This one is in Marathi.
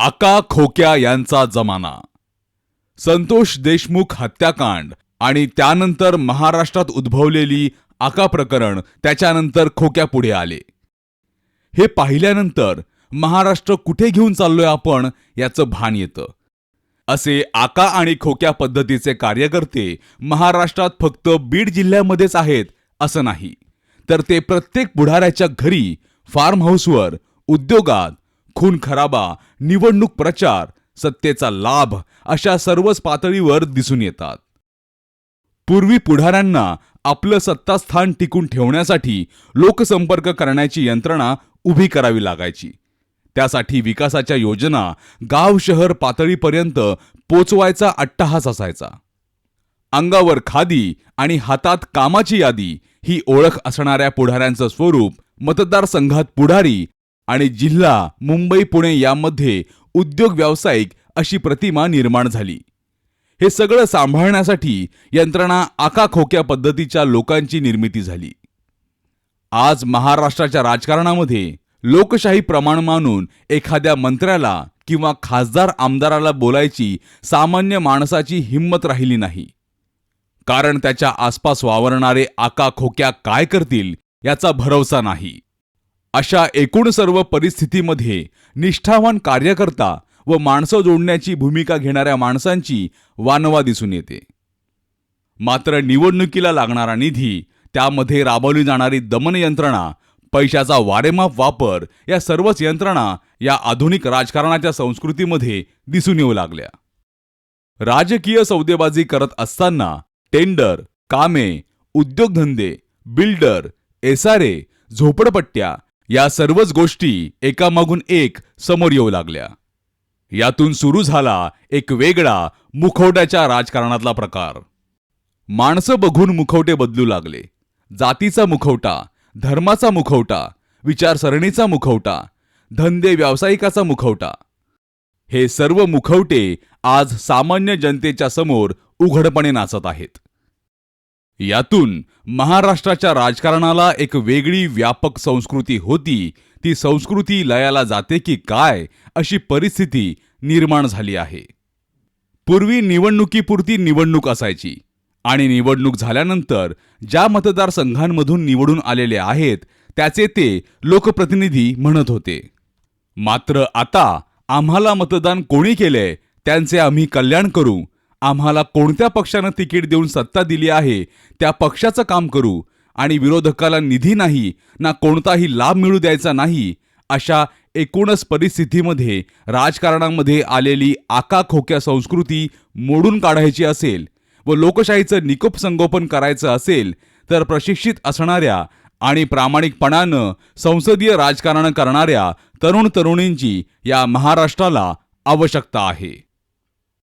आका खोक्या यांचा जमाना. संतोष देशमुख हत्याकांड आणि त्यानंतर महाराष्ट्रात उद्भवलेली आका प्रकरण त्याच्यानंतर खोक्या पुढे आले. हे पाहिल्यानंतर महाराष्ट्र कुठे घेऊन चाललोय आपण याचं भान येतं. असे आका आणि खोक्या पद्धतीचे कार्यकर्ते महाराष्ट्रात फक्त बीड जिल्ह्यामध्येच आहेत असं नाही. तर ते प्रत्येक पुढाऱ्याच्या घरी फार्म हाऊसवर उद्योगात खून खराबा निवडणूक प्रचार सत्तेचा लाभ अशा सर्वच पातळीवर दिसून येतात. पूर्वी पुढाऱ्यांना आपलं सत्तास्थान टिकून ठेवण्यासाठी लोकसंपर्क करण्याची यंत्रणा उभी करावी लागायची. त्यासाठी विकासाच्या योजना गाव शहर पातळीपर्यंत पोचवायचा अट्टहास असायचा. अंगावर खादी आणि हातात कामाची यादी ही ओळख असणाऱ्या पुढाऱ्यांचं स्वरूप मतदारसंघात पुढारी आणि जिल्हा मुंबई पुणे यामध्ये उद्योग व्यावसायिक अशी प्रतिमा निर्माण झाली. हे सगळं सांभाळण्यासाठी यंत्रणा आकाखोक्या पद्धतीच्या लोकांची निर्मिती झाली. आज महाराष्ट्राच्या राजकारणामध्ये लोकशाही प्रमाण मानून एखाद्या मंत्र्याला किंवा खासदार आमदाराला बोलायची सामान्य माणसाची हिंमत राहिली नाही. कारण त्याच्या आसपास वावरणारे आकाखोक्या काय करतील याचा भरवसा नाही. अशा एकूण सर्व परिस्थितीमध्ये निष्ठावान कार्यकर्ता व माणसं जोडण्याची भूमिका घेणाऱ्या माणसांची वानवा दिसून येते. मात्र निवडणुकीला लागणारा निधी त्यामध्ये राबवली जाणारी दमन यंत्रणा पैशाचा वारेमाप वापर या सर्वच यंत्रणा या आधुनिक राजकारणाच्या संस्कृतीमध्ये दिसून येऊ लागल्या. राजकीय सौदेबाजी करत असताना टेंडर कामे उद्योगधंदे बिल्डर एसआरए झोपडपट्ट्या या सर्वच गोष्टी एकामागून एक समोर येऊ लागल्या. यातून सुरू झाला एक वेगळा मुखवट्याच्या राजकारणातला प्रकार. माणसं बघून मुखवटे बदलू लागले. जातीचा मुखवटा धर्माचा मुखवटा विचारसरणीचा मुखवटा धंदे व्यावसायिकाचा मुखवटा. हे सर्व मुखवटे आज सामान्य जनतेच्या समोर उघडपणे नाचत आहेत. यातून महाराष्ट्राच्या राजकारणाला एक वेगळी व्यापक संस्कृती होती. ती संस्कृती लयाला जाते की काय अशी परिस्थिती निर्माण झाली आहे. पूर्वी निवडणुकीपुरती निवडणूक असायची. आणि निवडणूक झाल्यानंतर ज्या मतदारसंघांमधून निवडून आलेले आहेत त्याचे ते लोकप्रतिनिधी म्हणत होते. मात्र आता आम्हाला मतदान कोणी केलंय त्यांचे आम्ही कल्याण करू आम्हाला कोणत्या पक्षानं तिकीट देऊन सत्ता दिली आहे त्या पक्षाचं काम करू. आणि विरोधकाला निधी नाही ना कोणताही लाभ मिळू द्यायचा नाही अशा एकूणच परिस्थितीमध्ये राजकारणामध्ये आलेली आका खोक्या संस्कृती मोडून काढायची असेल व लोकशाहीचं निकोप संगोपन करायचं असेल तर प्रशिक्षित असणाऱ्या आणि प्रामाणिकपणानं संसदीय राजकारण करणाऱ्या तरुण तरुणींची या महाराष्ट्राला आवश्यकता आहे.